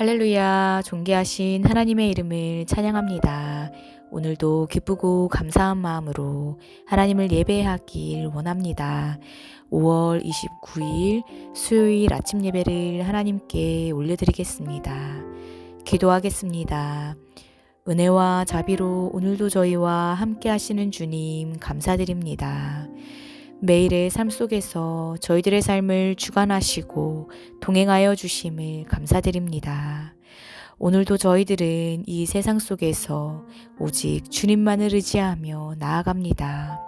할렐루야, 존귀하신 하나님의 이름을 찬양합니다. 오늘도 기쁘고 감사한 마음으로 하나님을 예배하길 원합니다. 5월 29일 수요일 아침 예배를 하나님께 올려드리겠습니다. 기도하겠습니다. 은혜와 자비로 오늘도 저희와 함께 하시는 주님 감사드립니다. 매일의 삶 속에서 저희들의 삶을 주관하시고 동행하여 주심을 감사드립니다. 오늘도 저희들은 이 세상 속에서 오직 주님만을 의지하며 나아갑니다.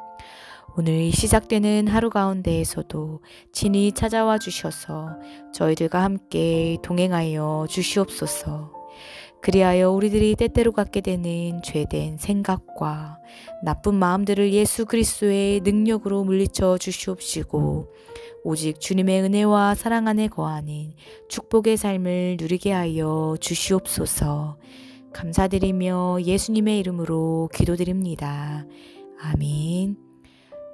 오늘 시작되는 하루 가운데에서도 친히 찾아와 주셔서 저희들과 함께 동행하여 주시옵소서. 그리하여 우리들이 때때로 갖게 되는 죄된 생각과 나쁜 마음들을 예수 그리스도의 능력으로 물리쳐 주시옵시고 오직 주님의 은혜와 사랑 안에 거하는 축복의 삶을 누리게 하여 주시옵소서. 감사드리며 예수님의 이름으로 기도드립니다. 아멘.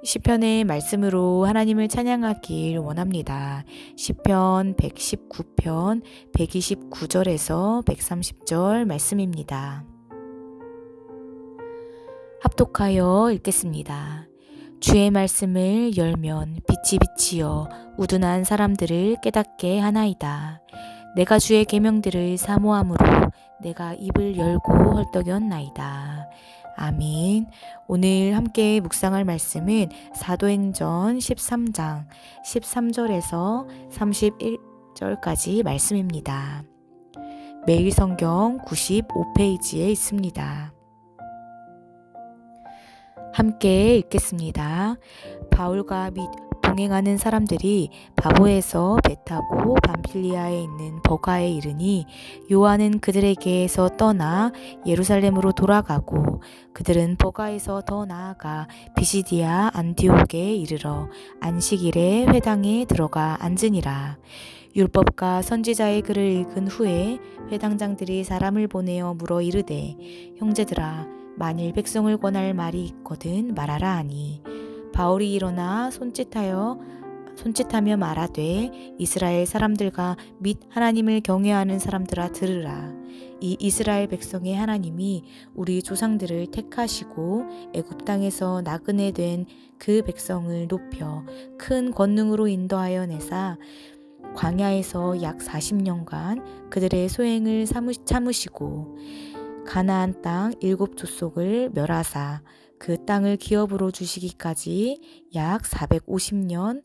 시편의 말씀으로 하나님을 찬양하길 원합니다. 시편 119편 129절에서 130절 말씀입니다. 합독하여 읽겠습니다. 주의 말씀을 열면 빛이 비치어 우둔한 사람들을 깨닫게 하나이다. 내가 주의 계명들을 사모함으로 내가 입을 열고 헐떡였나이다. 아멘. 오늘 함께 묵상할 말씀은 사도행전 13장 13절에서 31절까지 말씀입니다. 매일 성경 95페이지에 있습니다. 함께 읽겠습니다. 바울과 및 동행하는 사람들이 바보에서 배 타고 밤필리아에 있는 버가에 이르니 요한은 그들에게서 떠나 예루살렘으로 돌아가고 그들은 버가에서 더 나아가 비시디아 안디옥에 이르러 안식일에 회당에 들어가 앉으니라. 율법과 선지자의 글을 읽은 후에 회당장들이 사람을 보내어 물어 이르되 형제들아 만일 백성을 권할 말이 있거든 말하라 하니 바울이 일어나 손짓하여 손짓하며 말하되 이스라엘 사람들과 및 하나님을 경외하는 사람들아 들으라. 이 이스라엘 백성의 하나님이 우리 조상들을 택하시고 애굽 땅에서 나그네 된 그 백성을 높여 큰 권능으로 인도하여 내사 광야에서 약 40년간 그들의 소행을 참으시고 가나안 땅 일곱 족속을 멸하사 그 땅을 기업으로 주시기까지 약 450년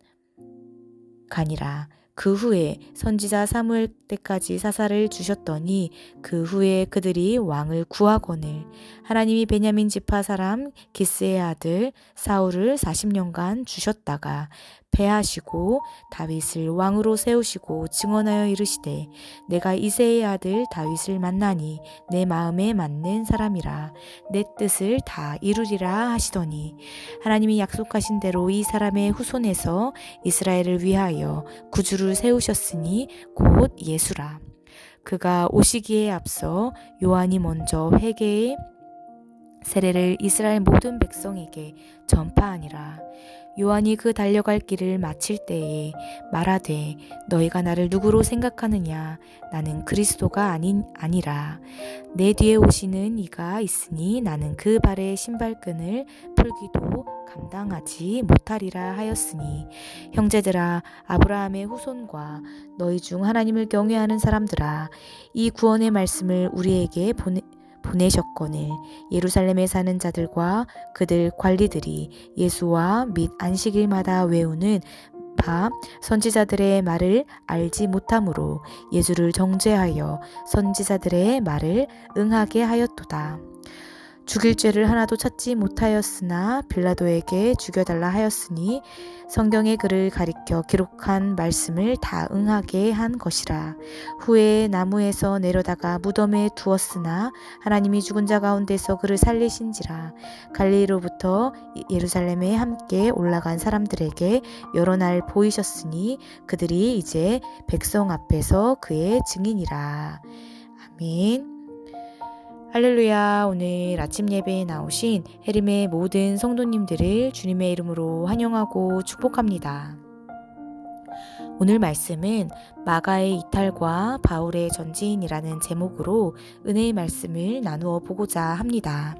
간이라. 그 후에 선지자 사무엘 때까지 사사를 주셨더니 그 후에 그들이 왕을 구하거늘 하나님이 베냐민 지파 사람 기스의 아들 사울을 40년간 주셨다가 패하시고 다윗을 왕으로 세우시고 증언하여 이르시되 내가 이세의 아들 다윗을 만나니 내 마음에 맞는 사람이라 내 뜻을 다 이루리라 하시더니 하나님이 약속하신 대로 이 사람의 후손에서 이스라엘을 위하여 구주를 세우셨으니 곧 예수라 그가 오시기에 앞서 요한이 먼저 회개의 세례를 이스라엘 모든 백성에게 전파하니라. 요한이 그 달려갈 길을 마칠 때에 말하되 너희가 나를 누구로 생각하느냐? 나는 그리스도가 아닌 아니라. 내 뒤에 오시는 이가 있으니 나는 그 발의 신발끈을 풀기도 감당하지 못하리라 하였으니. 형제들아 아브라함의 후손과 너희 중 하나님을 경외하는 사람들아 이 구원의 말씀을 우리에게 보내 보내셨거늘 예루살렘에 사는 자들과 그들 관리들이 예수와 및 안식일마다 외우는 바 선지자들의 말을 알지 못하므로 예수를 정죄하여 선지자들의 말을 응하게 하였도다. 죽일 죄를 하나도 찾지 못하였으나 빌라도에게 죽여달라 하였으니 성경의 글을 가리켜 기록한 말씀을 다 응하게 한 것이라. 후에 나무에서 내려다가 무덤에 두었으나 하나님이 죽은 자 가운데서 그를 살리신지라. 갈리로부터 예루살렘에 함께 올라간 사람들에게 여러 날 보이셨으니 그들이 이제 백성 앞에서 그의 증인이라. 아멘. 할렐루야. 오늘 아침 예배에 나오신 해림의 모든 성도님들을 주님의 이름으로 환영하고 축복합니다. 오늘 말씀은 마가의 이탈과 바울의 전지인이라는 제목으로 은혜의 말씀을 나누어 보고자 합니다.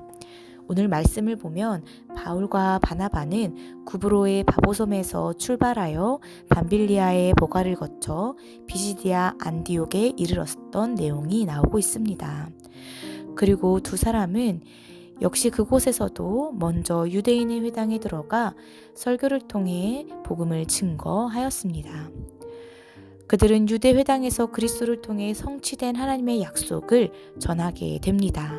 오늘 말씀을 보면 바울과 바나바는 구브로의 바보섬에서 출발하여 밤빌리아의 보가를 거쳐 비시디아 안디옥에 이르렀던 내용이 나오고 있습니다. 그리고 두 사람은 역시 그곳에서도 먼저 유대인의 회당에 들어가 설교를 통해 복음을 증거하였습니다. 그들은 유대 회당에서 그리스도를 통해 성취된 하나님의 약속을 전하게 됩니다.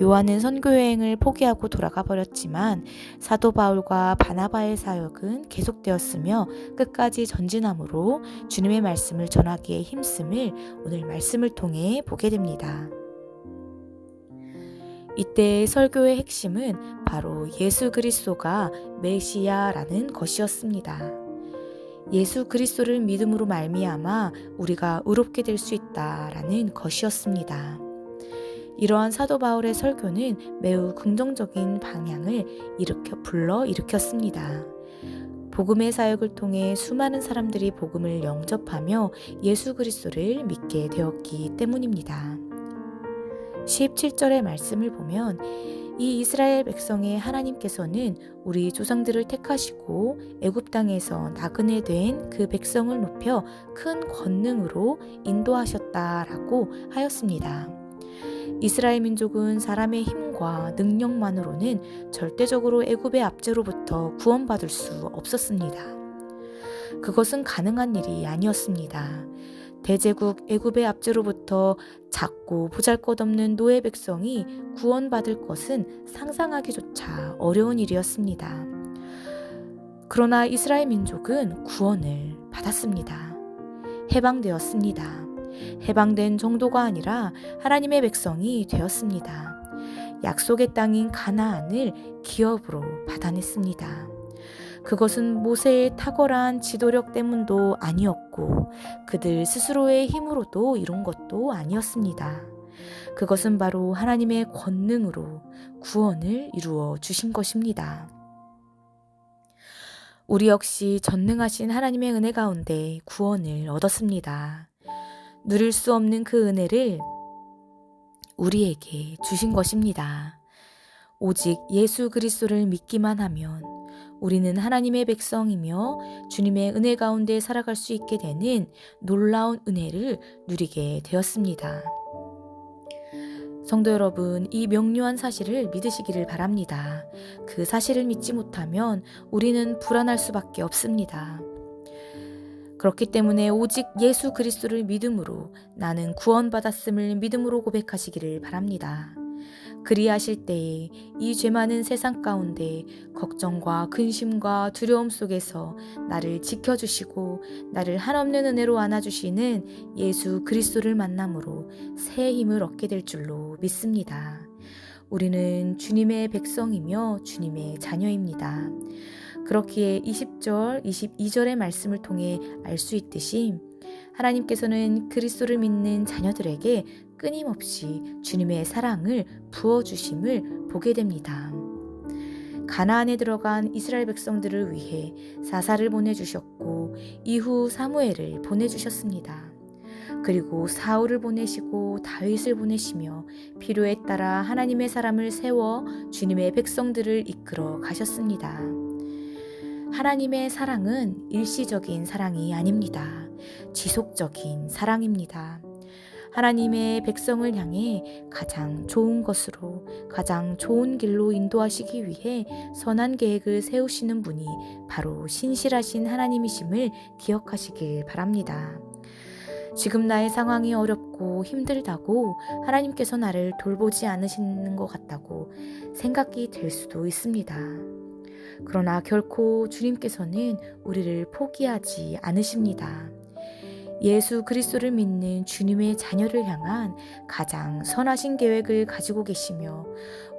요한은 선교 여행을 포기하고 돌아가 버렸지만 사도 바울과 바나바의 사역은 계속되었으며 끝까지 전진함으로 주님의 말씀을 전하기에 힘씀을 오늘 말씀을 통해 보게 됩니다. 이때 설교의 핵심은 바로 예수 그리스도가 메시아라는 것이었습니다. 예수 그리스도를 믿음으로 말미암아 우리가 의롭게 될 수 있다라는 것이었습니다. 이러한 사도 바울의 설교는 매우 긍정적인 방향을 일으켜 불러 일으켰습니다. 복음의 사역을 통해 수많은 사람들이 복음을 영접하며 예수 그리스도를 믿게 되었기 때문입니다. 17절의 말씀을 보면 이 이스라엘 백성의 하나님께서는 우리 조상들을 택하시고 애굽 땅에서 나그네 된 그 백성을 높여 큰 권능으로 인도하셨다라고 하였습니다. 이스라엘 민족은 사람의 힘과 능력만으로는 절대적으로 애굽의 압제로부터 구원받을 수 없었습니다. 그것은 가능한 일이 아니었습니다. 대제국 애굽의 압제로부터 작고 보잘것없는 노예 백성이 구원받을 것은 상상하기조차 어려운 일이었습니다. 그러나 이스라엘 민족은 구원을 받았습니다. 해방되었습니다. 해방된 정도가 아니라 하나님의 백성이 되었습니다. 약속의 땅인 가나안을 기업으로 받아냈습니다. 그것은 모세의 탁월한 지도력 때문도 아니었고 그들 스스로의 힘으로도 이룬 것도 아니었습니다. 그것은 바로 하나님의 권능으로 구원을 이루어 주신 것입니다. 우리 역시 전능하신 하나님의 은혜 가운데 구원을 얻었습니다. 누릴 수 없는 그 은혜를 우리에게 주신 것입니다. 오직 예수 그리스도를 믿기만 하면 우리는 하나님의 백성이며 주님의 은혜 가운데 살아갈 수 있게 되는 놀라운 은혜를 누리게 되었습니다. 성도 여러분, 이 명료한 사실을 믿으시기를 바랍니다. 그 사실을 믿지 못하면 우리는 불안할 수밖에 없습니다. 그렇기 때문에 오직 예수 그리스도를 믿음으로 나는 구원받았음을 믿음으로 고백하시기를 바랍니다. 그리하실 때에 이 죄 많은 세상 가운데 걱정과 근심과 두려움 속에서 나를 지켜주시고 나를 한없는 은혜로 안아주시는 예수 그리스도를 만남으로 새 힘을 얻게 될 줄로 믿습니다. 우리는 주님의 백성이며 주님의 자녀입니다. 그렇기에 20절, 22절의 말씀을 통해 알 수 있듯이 하나님께서는 그리스도를 믿는 자녀들에게 끊임없이 주님의 사랑을 부어주심을 보게 됩니다. 가나안에 들어간 이스라엘 백성들을 위해 사사를 보내주셨고 이후 사무엘을 보내주셨습니다. 그리고 사울을 보내시고 다윗을 보내시며 필요에 따라 하나님의 사람을 세워 주님의 백성들을 이끌어 가셨습니다. 하나님의 사랑은 일시적인 사랑이 아닙니다. 지속적인 사랑입니다. 하나님의 백성을 향해 가장 좋은 것으로 가장 좋은 길로 인도하시기 위해 선한 계획을 세우시는 분이 바로 신실하신 하나님이심을 기억하시길 바랍니다. 지금 나의 상황이 어렵고 힘들다고 하나님께서 나를 돌보지 않으시는 것 같다고 생각이 될 수도 있습니다. 그러나 결코 주님께서는 우리를 포기하지 않으십니다. 예수 그리스도를 믿는 주님의 자녀를 향한 가장 선하신 계획을 가지고 계시며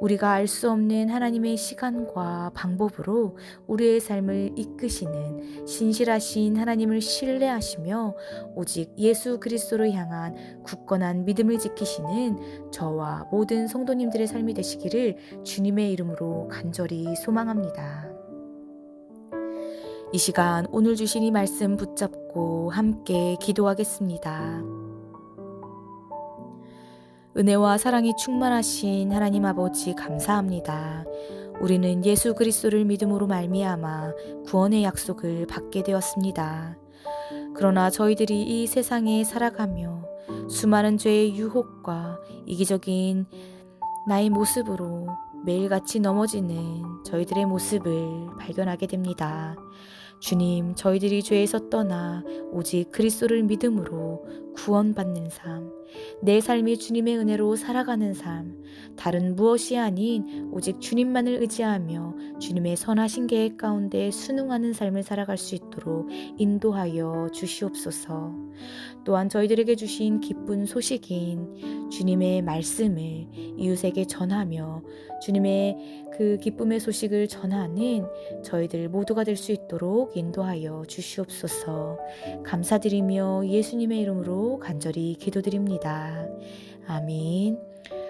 우리가 알 수 없는 하나님의 시간과 방법으로 우리의 삶을 이끄시는 신실하신 하나님을 신뢰하시며 오직 예수 그리스도를 향한 굳건한 믿음을 지키시는 저와 모든 성도님들의 삶이 되시기를 주님의 이름으로 간절히 소망합니다. 이 시간 오늘 주신 이 말씀 붙잡고 함께 기도하겠습니다. 은혜와 사랑이 충만하신 하나님 아버지 감사합니다. 우리는 예수 그리스도를 믿음으로 말미암아 구원의 약속을 받게 되었습니다. 그러나 저희들이 이 세상에 살아가며 수많은 죄의 유혹과 이기적인 나의 모습으로 매일같이 넘어지는 저희들의 모습을 발견하게 됩니다. 주님, 저희들이 죄에서 떠나 오직 그리스도를 믿음으로 구원받는 삶, 내 삶이 주님의 은혜로 살아가는 삶, 다른 무엇이 아닌 오직 주님만을 의지하며 주님의 선하신 계획 가운데 순응하는 삶을 살아갈 수 있도록 인도하여 주시옵소서. 또한 저희들에게 주신 기쁜 소식인 주님의 말씀을 이웃에게 전하며 주님의 그 기쁨의 소식을 전하는 저희들 모두가 될 수 있도록 인도하여 주시옵소서. 감사드리며 예수님의 이름으로 간절히 기도드립니다. 아멘.